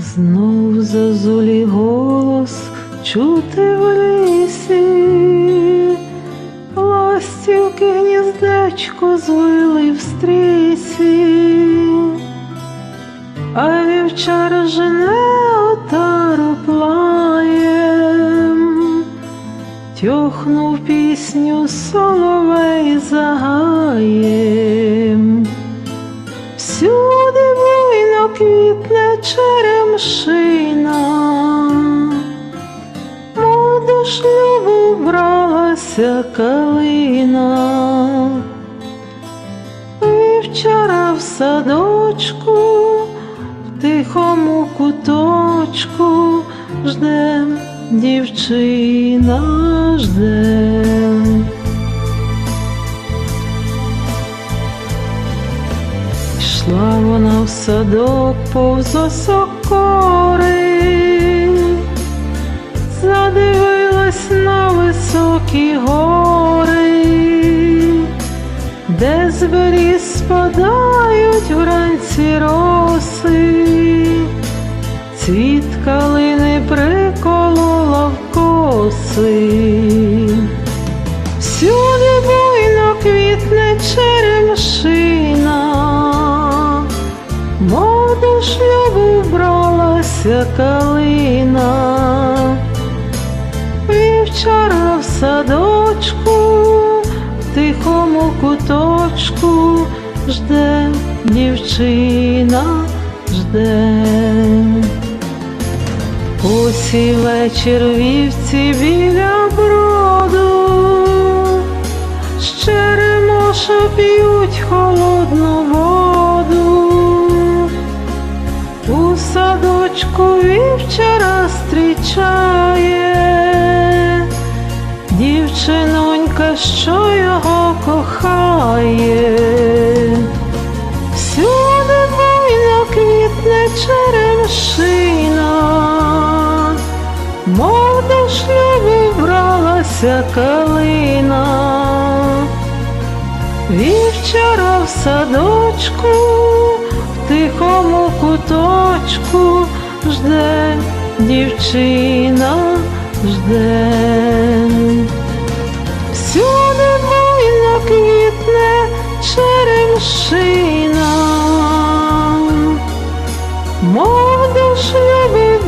Знов зазулі голос чути в лісі, ластівки гніздечко звили в стрісі, а вівчар жене отару плаєм, тьохнув пісню соловей загаєм. Всюди буйно квітне черемшина, мов до шлюбу бралася калина, вівчара в садочку, в тихому куточку жде дівчина жде. Йшла вона в садок повз осокори, задивилась на високі гори, де з беріз спадають вранці роси, цвіт калини приколола в коси. Бралася калина, вівчара в садочку, в тихому куточку жде дівчина, жде. Ось і вечір вівці біля броду, з черемоша п'ють садочку вівчара зустрічає, дівчинонька, що його кохає. Всюди буйно квітне черемшина, мов до шлюбу бралася калина, вівчара в садочку, в тихому куточку жде дівчина, жде. Всюди буйно квітне черемшина, мов до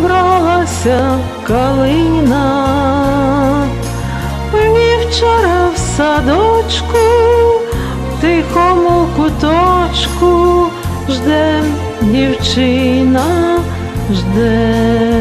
бралася калина, вівчара в садочку, в тихому куточку жде дівчина, was there.